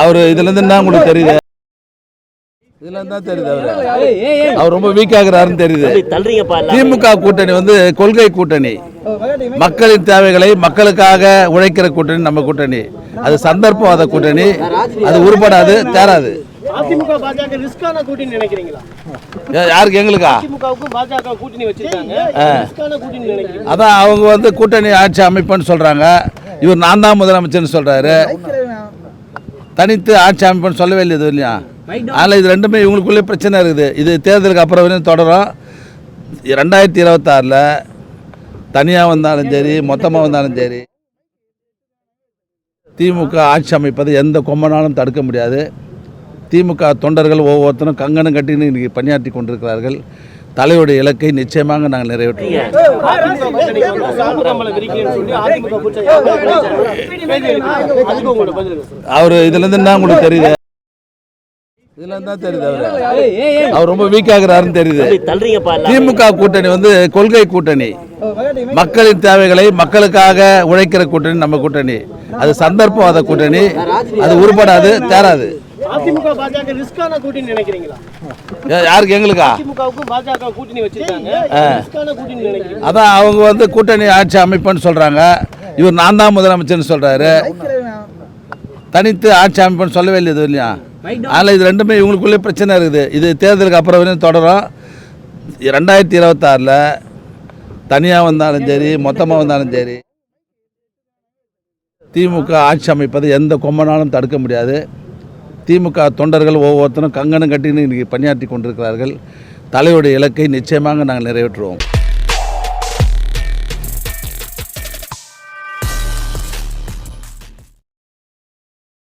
அவர் இதுலேருந்து என்ன உங்களுக்கு தெரியுது? இதுல தான் தெரியுது அவர். அவர் ரொம்ப வீக் ஆகுறாருன்னு தெரியுது. திமுக கூட்டணி வந்து கொள்கை கூட்டணி. மக்களின் தேவைகளை மக்களுக்காக உழைக்கிற கூட்டணி நம்ம கூட்டணி. அது சந்தர்ப்பவாத கூட்டணி. அது உருப்படாது தேராது. யாருக்கு எங்களுக்கா? அதான் அவங்க வந்து கூட்டணி ஆட்சி அமைப்புன்னு சொல்றாங்க. இவர் நான் தான் முதலமைச்சர்னு சொல்றாரு. தனித்து ஆட்சி அமைப்புன்னு சொல்லவே இல்லை இது இல்லையா? அதனால் இது ரெண்டுமே இவங்களுக்குள்ளே பிரச்சனை இருக்குது. இது தேர்தலுக்கு அப்புறம் தொடரும். ரெண்டாயிரத்தி இருபத்தாறில் தனியாக வந்தாலும் சரி மொத்தமாக வந்தாலும் சரி. திமுக ஆட்சி அமைப்பதை எந்த கொம்பனாலும் தடுக்க முடியாது. திமுக தொண்டர்கள் ஒவ்வொருத்தரும் கங்கணம் கட்டின்னு இன்றைக்கி பணியாற்றி கொண்டிருக்கிறார்கள். தலைவருடைய இலக்கை நிச்சயமாக நாங்கள் நிறைவேற்றுவோம். அவர் இதுலேருந்து என்ன உங்களுக்கு தெரியுது? இதுல தெரியுது அவர். அவர் ரொம்ப வீக் ஆகுறாருன்னு தெரியுது. திமுக கூட்டணி வந்து கொள்கை கூட்டணி. மக்களின் தேவைகளை மக்களுக்காக உழைக்கிற கூட்டணி நம்ம கூட்டணி. அது சந்தர்ப்பவாத கூட்டணி. அது உருப்படாது தேராது. யாருக்கு எங்களுக்கா? அதான் அவங்க வந்து கூட்டணி ஆட்சி அமைப்புன்னு சொல்றாங்க. இவர் நான் தான் முதலமைச்சர்னு சொல்றாரு. தனித்து ஆட்சி அமைப்புன்னு சொல்லவே இல்லை இது இல்லையா? அதனால் இது ரெண்டுமே இவங்களுக்குள்ளே பிரச்சனை இருக்குது. இது தேர்தலுக்கு அப்புறம் தொடரும். ரெண்டாயிரத்தி இருபத்தாறில் தனியாக வந்தாலும் சரி மொத்தமாக வந்தாலும் சரி. திமுக ஆட்சி அமைப்பதை எந்த கொம்பனாலும் தடுக்க முடியாது. திமுக தொண்டர்கள் ஒவ்வொருத்தரும் கங்கணம் கட்டின்னு இன்றைக்கி பணியாற்றி கொண்டிருக்கிறார்கள். தலைவருடைய இலக்கை நிச்சயமாக நாங்கள் நிறைவேற்றுவோம்.